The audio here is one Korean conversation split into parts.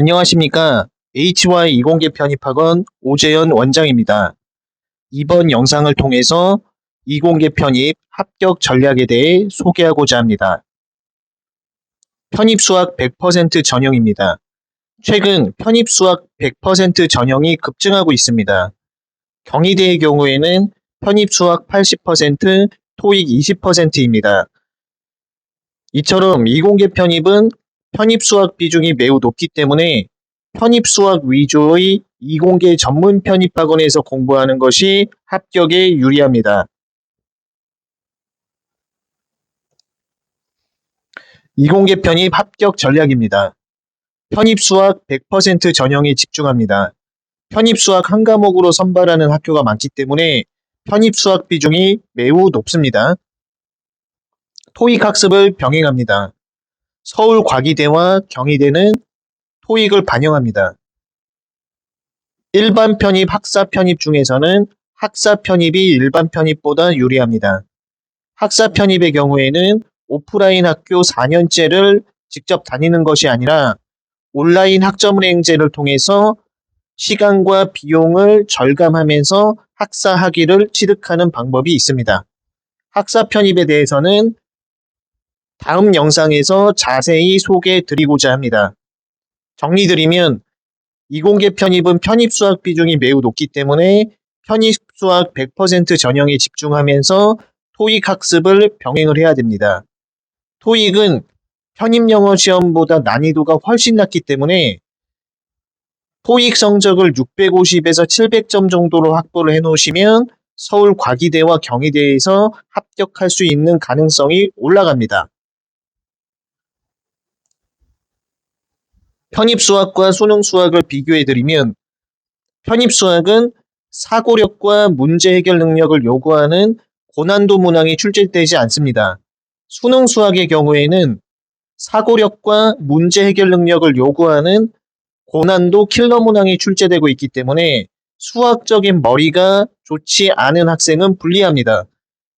안녕하십니까. HY 이공계 편입학원 오재현 원장입니다. 이번 영상을 통해서 이공계 편입 합격 전략에 대해 소개하고자 합니다. 편입 수학 100% 전형입니다. 최근 편입 수학 100% 전형이 급증하고 있습니다. 경희대의 경우에는 편입 수학 80%, 토익 20%입니다. 이처럼 이공계 편입은 편입 수학 비중이 매우 높기 때문에 편입 수학 위주의 이공계 전문 편입학원에서 공부하는 것이 합격에 유리합니다. 이공계 편입 합격 전략입니다. 편입 수학 100% 전형에 집중합니다. 편입 수학 한 과목으로 선발하는 학교가 많기 때문에 편입 수학 비중이 매우 높습니다. 토익 학습을 병행합니다. 서울 과기대와 경희대는 토익을 반영합니다. 일반 편입, 학사 편입 중에서는 학사 편입이 일반 편입보다 유리합니다. 학사 편입의 경우에는 오프라인 학교 4년제를 직접 다니는 것이 아니라 온라인 학점은행제를 통해서 시간과 비용을 절감하면서 학사 학위를 취득하는 방법이 있습니다. 학사 편입에 대해서는 다음 영상에서 자세히 소개해 드리고자 합니다. 정리드리면 이공계 편입은 편입 수학 비중이 매우 높기 때문에 편입 수학 100% 전형에 집중하면서 토익 학습을 병행을 해야 됩니다. 토익은 편입 영어 시험보다 난이도가 훨씬 낮기 때문에 토익 성적을 650에서 700점 정도로 확보를 해 놓으시면 서울 과기대와 경희대에서 합격할 수 있는 가능성이 올라갑니다. 편입 수학과 수능 수학을 비교해 드리면 편입 수학은 사고력과 문제 해결 능력을 요구하는 고난도 문항이 출제되지 않습니다. 수능 수학의 경우에는 사고력과 문제 해결 능력을 요구하는 고난도 킬러 문항이 출제되고 있기 때문에 수학적인 머리가 좋지 않은 학생은 불리합니다.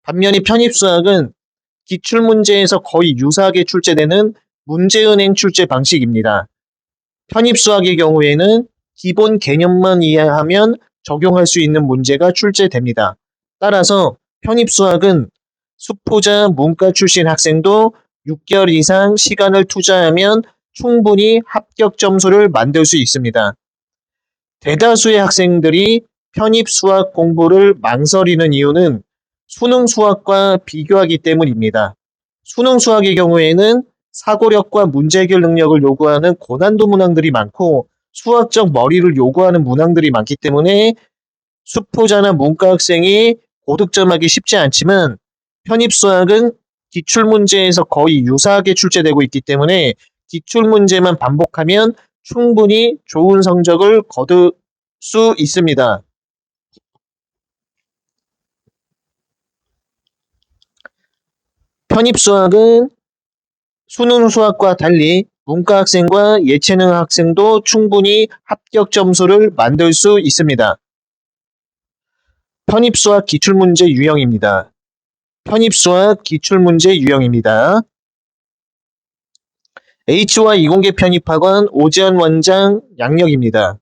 반면에 편입 수학은 기출 문제에서 거의 유사하게 출제되는 문제은행 출제 방식입니다. 편입 수학의 경우에는 기본 개념만 이해하면 적용할 수 있는 문제가 출제됩니다. 따라서 편입 수학은 수포자 문과 출신 학생도 6개월 이상 시간을 투자하면 충분히 합격 점수를 만들 수 있습니다. 대다수의 학생들이 편입 수학 공부를 망설이는 이유는 수능 수학과 비교하기 때문입니다. 수능 수학의 경우에는 사고력과 문제 해결 능력을 요구하는 고난도 문항들이 많고 수학적 머리를 요구하는 문항들이 많기 때문에 수포자나 문과 학생이 고득점하기 쉽지 않지만 편입 수학은 기출 문제에서 거의 유사하게 출제되고 있기 때문에 기출 문제만 반복하면 충분히 좋은 성적을 거둘 수 있습니다. 편입 수학은 수능 수학과 달리 문과 학생과 예체능 학생도 충분히 합격 점수를 만들 수 있습니다. 편입 수학 기출문제 유형입니다. 편입 수학 기출문제 유형입니다. H와 이공계 편입학원 오지연 원장 양력입니다.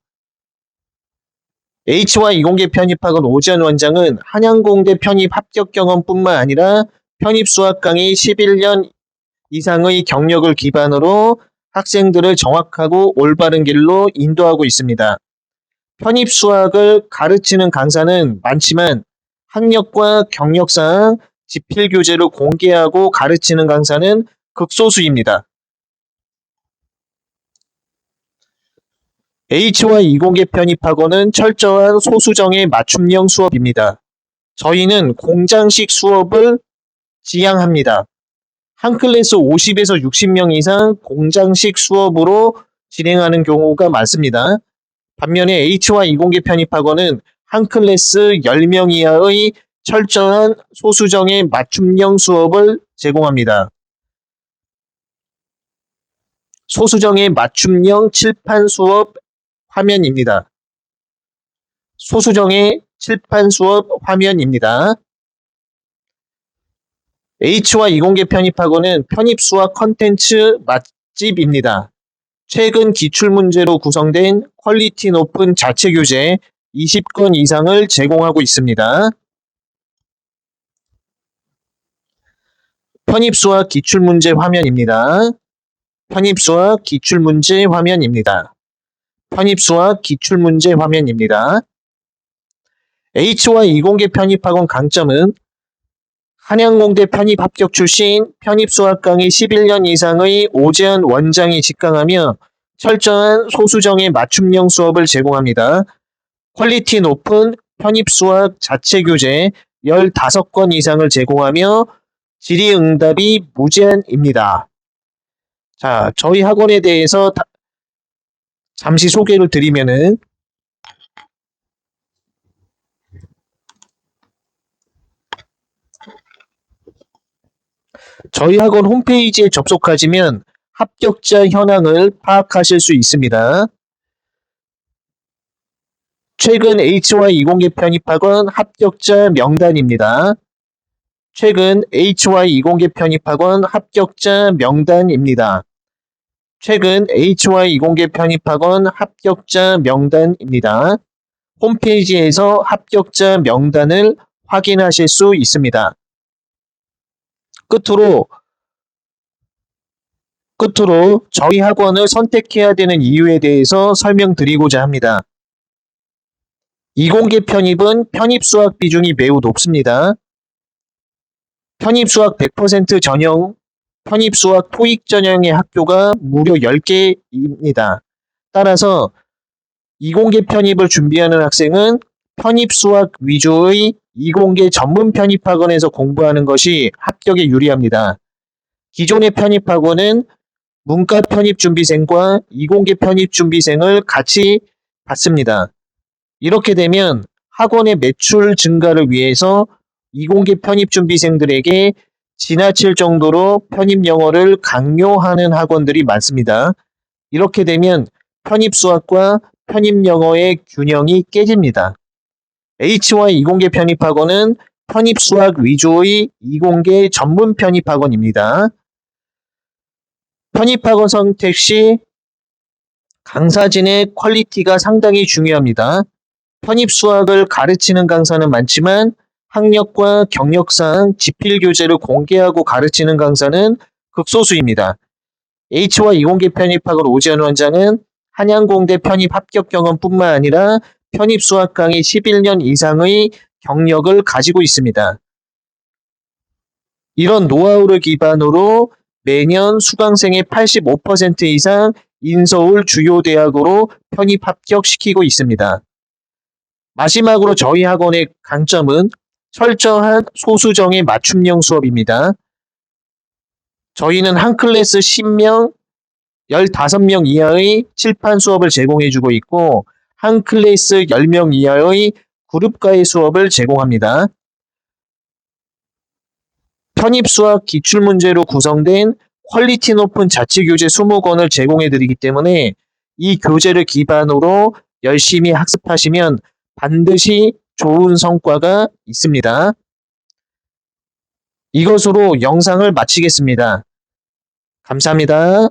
H와 이공계 편입학원 오지연 원장은 한양공대 편입 합격 경험뿐만 아니라 편입 수학 강의 11년 이상의 경력을 기반으로 학생들을 정확하고 올바른 길로 인도하고 있습니다. 편입 수학을 가르치는 강사는 많지만 학력과 경력상 지필 교재를 공개하고 가르치는 강사는 극소수입니다. H와 이공계 편입학원은 철저한 소수정의 맞춤형 수업입니다. 저희는 공장식 수업을 지향합니다. 한 클래스 50에서 60명 이상 공장식 수업으로 진행하는 경우가 많습니다. 반면에 H와 이공계 편입학원은 한 클래스 10명 이하의 철저한 소수정의 맞춤형 수업을 제공합니다. 소수정의 맞춤형 칠판 수업 화면입니다. 소수정의 칠판 수업 화면입니다. H와 이공계 편입학원은 편입 수학 컨텐츠 맛집입니다. 최근 기출문제로 구성된 퀄리티 높은 자체 교재 20건 이상을 제공하고 있습니다. 편입수학 기출문제 화면입니다. 편입수학 기출문제 화면입니다. 편입수학 기출문제 화면입니다. H와 이공계 편입학원 강점은 한양공대 편입 합격 출신 편입수학 강의 11년 이상의 오재현 원장이 직강하며 철저한 소수정의 맞춤형 수업을 제공합니다. 퀄리티 높은 편입수학 자체 교재 15권 이상을 제공하며 질의응답이 무제한입니다. 자, 저희 학원에 대해서 다- 잠시 소개를 드리면은 저희 학원 홈페이지에 접속하시면 합격자 현황을 파악하실 수 있습니다. 최근 HY 20개 편입학원 합격자 명단입니다. 최근 HY 20개 편입학원 합격자 명단입니다. 최근 HY 20개 편입학원 합격자 명단입니다. 홈페이지에서 합격자 명단을 확인하실 수 있습니다. 끝으로 끝으로 저희 학원을 선택해야 되는 이유에 대해서 설명드리고자 합니다. 이공계 편입은 편입 수학 비중이 매우 높습니다. 편입 수학 100% 전형, 편입 수학 토익 전형의 학교가 무려 10개입니다. 따라서 이공계 편입을 준비하는 학생은 편입 수학 위주의 이공계 전문 편입학원에서 공부하는 것이 합격에 유리합니다. 기존의 편입학원은 문과 편입 준비생과 이공계 편입 준비생을 같이 받습니다. 이렇게 되면 학원의 매출 증가를 위해서 이공계 편입 준비생들에게 지나칠 정도로 편입 영어를 강요하는 학원들이 많습니다. 이렇게 되면 편입 수학과 편입 영어의 균형이 깨집니다. HY 이공계 편입학원은 편입 수학 위주의 이공계 전문 편입학원입니다. 편입학원 선택 시 강사진의 퀄리티가 상당히 중요합니다. 편입 수학을 가르치는 강사는 많지만 학력과 경력상 지필 교재를 공개하고 가르치는 강사는 극소수입니다. H와 이공계 편입학원 오지현 원장은 한양공대 편입 합격 경험뿐만 아니라 편입 수학 강의 11년 이상의 경력을 가지고 있습니다. 이런 노하우를 기반으로 매년 수강생의 85% 이상 인서울 주요 대학으로 편입 합격시키고 있습니다. 마지막으로 저희 학원의 강점은 철저한 소수정의 맞춤형 수업입니다. 저희는 한 클래스 10명, 15명 이하의 칠판 수업을 제공해주고 있고, 한 클래스 10명 이하의 그룹과의 수업을 제공합니다. 편입 수학 기출문제로 구성된 퀄리티 높은 자체 교재 20권을 제공해 드리기 때문에 이 교재를 기반으로 열심히 학습하시면 반드시 좋은 성과가 있습니다. 이것으로 영상을 마치겠습니다. 감사합니다.